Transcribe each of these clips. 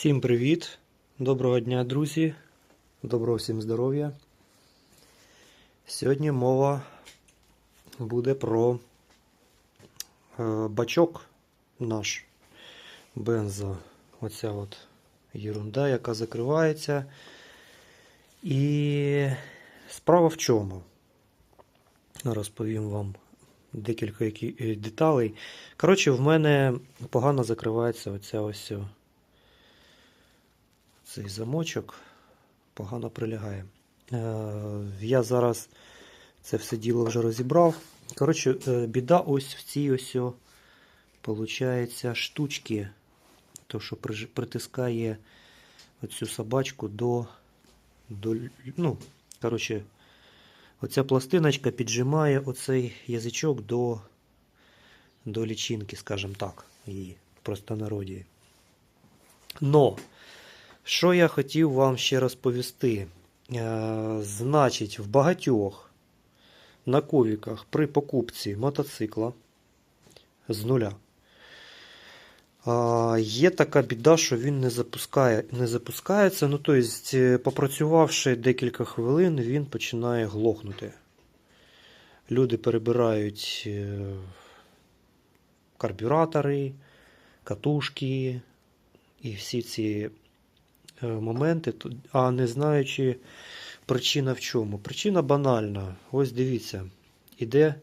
Всім привіт! Доброго дня, друзі! Доброго всім здоров'я! Сьогодні мова буде про е, бачок наш бензо. Оця от єрунда, яка закривається. І справа в чому? Розповім вам декілька е, деталей. Коротше, в мене погано закривається оця ось. Цей замочок погано прилягає. Е, я зараз це все діло вже розібрав. Коротше, е, біда ось в цій ось, получається, штучки, то, що притискає оцю собачку до, до ну, коротше, оця пластиночка піджимає оцей язичок до, до лічинки, скажімо так, її простонароді. Но що я хотів вам ще розповісти? Е, значить, в багатьох на ковіках при покупці мотоцикла з нуля є така біда, що він не, запускає, не запускається. Ну, тобто, попрацювавши декілька хвилин, він починає глохнути. Люди перебирають е, карбюратори, катушки і всі ці моменти, а не знаючи причина в чому. Причина банальна. Ось дивіться, іде е,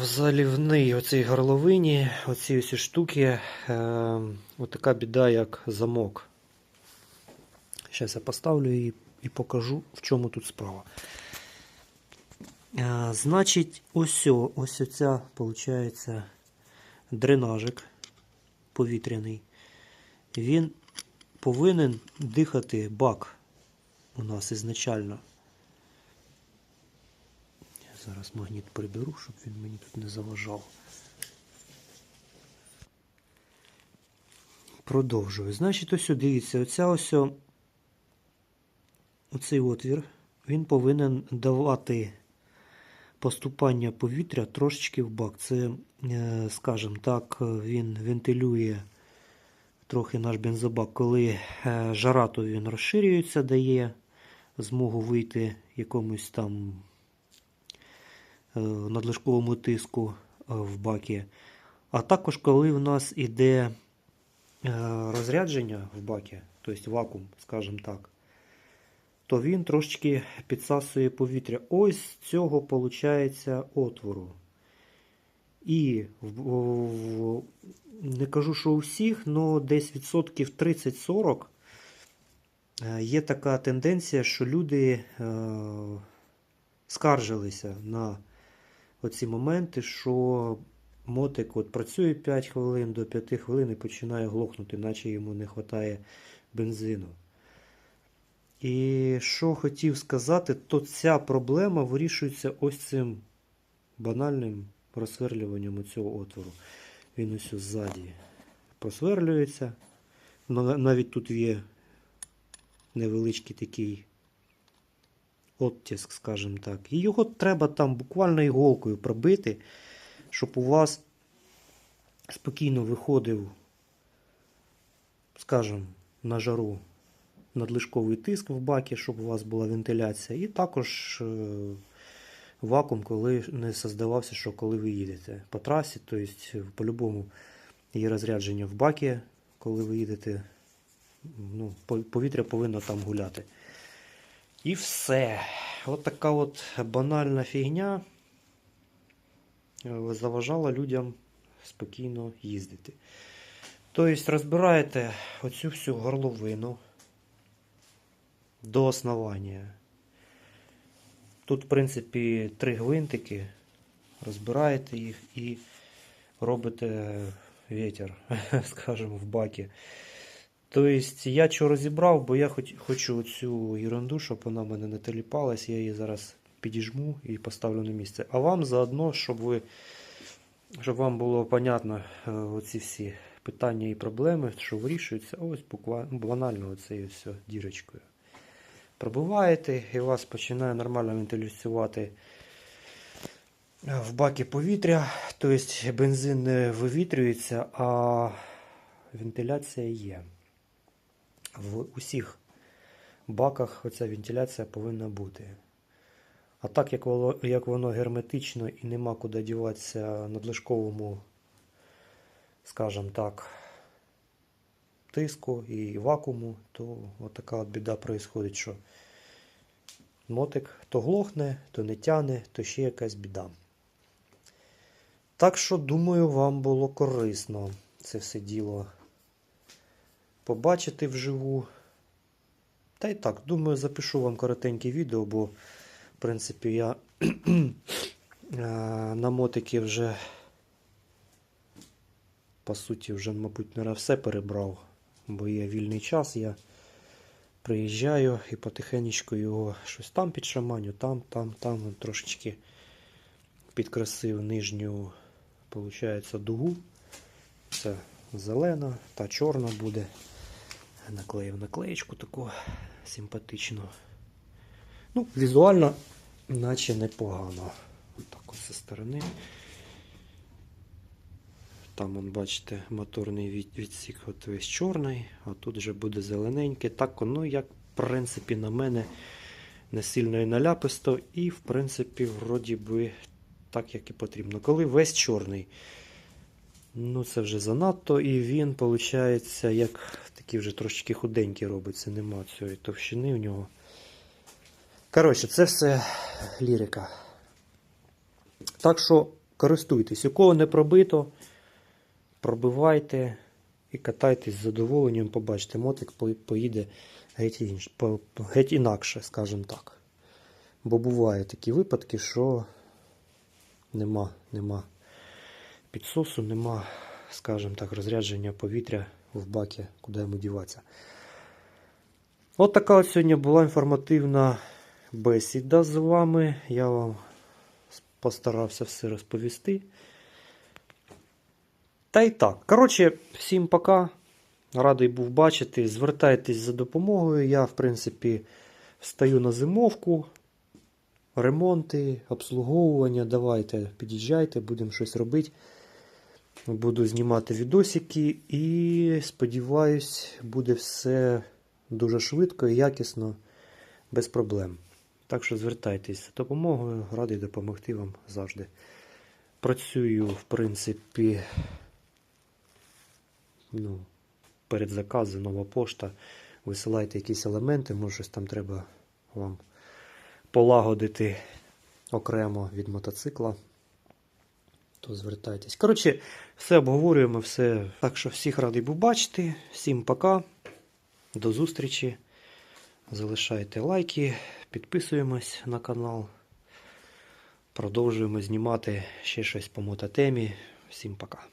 в залівний оцій горловині, оці всі штуки, е, отака біда, як замок. Зараз я поставлю і, і покажу, в чому тут справа. Е, значить, ось, ось оця, виходить, дренажик повітряний він повинен дихати бак у нас ізначально. Зараз магніт приберу, щоб він мені тут не заважав. Продовжую. Значить, ось дивіться, оця ось оцей отвір, він повинен давати поступання повітря трошечки в бак. Це, е, скажімо так, він вентилює трохи наш бензобак, коли е, жара, то він розширюється, дає змогу вийти якомусь там е, надлишковому тиску е, в бакі. А також коли в нас іде розрядження в бакі, тобто вакуум, скажімо так, то він трошечки підсасує повітря. Ось з цього виходить отвору. І не кажу, що у всіх, але десь відсотків 30-40 е, є така тенденція, що люди е, скаржилися на оці моменти, що мотик от працює 5 хвилин до 5 хвилин і починає глохнути, наче йому не вистачає бензину. І що хотів сказати, то ця проблема вирішується ось цим банальним просверлюванням цього отвору. Він ось ззаді просверлюється. Навіть тут є невеличкий такий оттиск, скажімо так. І його треба там буквально іголкою пробити, щоб у вас спокійно виходив, скажімо, на жару надлишковий тиск в бакі, щоб у вас була вентиляція. І також е, вакуум, коли не создавався, що коли ви їдете по трасі, тобто по-любому є розрядження в бакі, коли ви їдете, ну, повітря повинно там гуляти. І все. От така от банальна фігня е, заважала людям спокійно їздити. Тобто розбираєте оцю всю горловину до основання. Тут, в принципі, три гвинтики. Розбираєте їх і робите вітер, скажімо, в бакі. Тобто, я що розібрав, бо я хоч, хочу цю ерунду, щоб вона в мене не теліпалась, я її зараз підіжму і поставлю на місце. А вам заодно, щоб ви, щоб вам було понятно е, оці всі питання і проблеми, що вирішуються, ось буквально банально оцею все дірочкою пробиваєте, і вас починає нормально вентиляцювати в бакі повітря. Тобто бензин не вивітрюється, а вентиляція є. В усіх баках оця вентиляція повинна бути. А так як воно герметично і нема куди діватися надлишковому, скажімо так, тиску і вакууму, то отака от біда происходить, що мотик то глохне, то не тяне, то ще якась біда. Так що, думаю, вам було корисно це все діло побачити вживу. Та й так, думаю, запишу вам коротеньке відео, бо, в принципі, я е, на мотики вже, по суті, вже, мабуть, не все перебрав, бо є вільний час, я приїжджаю і потихенечку його щось там підшаманю, там, там, там, трошечки підкрасив нижню, виходить, дугу. Це зелена та чорна буде. Наклеїв наклеєчку таку симпатичну. Ну, візуально, наче непогано. Отак от зі сторони. Там, он, бачите, моторний від- відсік от весь чорний, а тут вже буде зелененький. Так, ну, як, в принципі, на мене не сильно і наляписто, і, в принципі, вроді би, так, як і потрібно. Коли весь чорний, ну це вже занадто, і він, виходить, як такий вже трошечки худенький робиться, нема цієї товщини в нього. Коротше, це все лірика. Так що користуйтесь, у кого не пробито, пробивайте і катайтесь з задоволенням, побачите, мотик поїде геть, інш, геть інакше, скажімо так. Бо бувають такі випадки, що нема, нема підсосу, нема, скажімо так, розрядження повітря в бакі, куди йому діватися. От така от сьогодні була інформативна бесіда з вами. Я вам постарався все розповісти. Та й так. Коротше, всім пока. Радий був бачити. Звертайтесь за допомогою. Я, в принципі, встаю на зимовку. Ремонти, обслуговування. Давайте, під'їжджайте, будемо щось робити. Буду знімати відосики і сподіваюсь, буде все дуже швидко і якісно, без проблем. Так що звертайтесь за допомогою, радий допомогти вам завжди. Працюю, в принципі, ну, перед заказом нова пошта. Висилайте якісь елементи, може щось там треба вам полагодити окремо від мотоцикла. То звертайтесь. Коротше, все обговорюємо, все. Так що всіх радий був бачити. Всім пока. До зустрічі. Залишайте лайки, підписуємось на канал. Продовжуємо знімати ще щось по мототемі. Всім пока.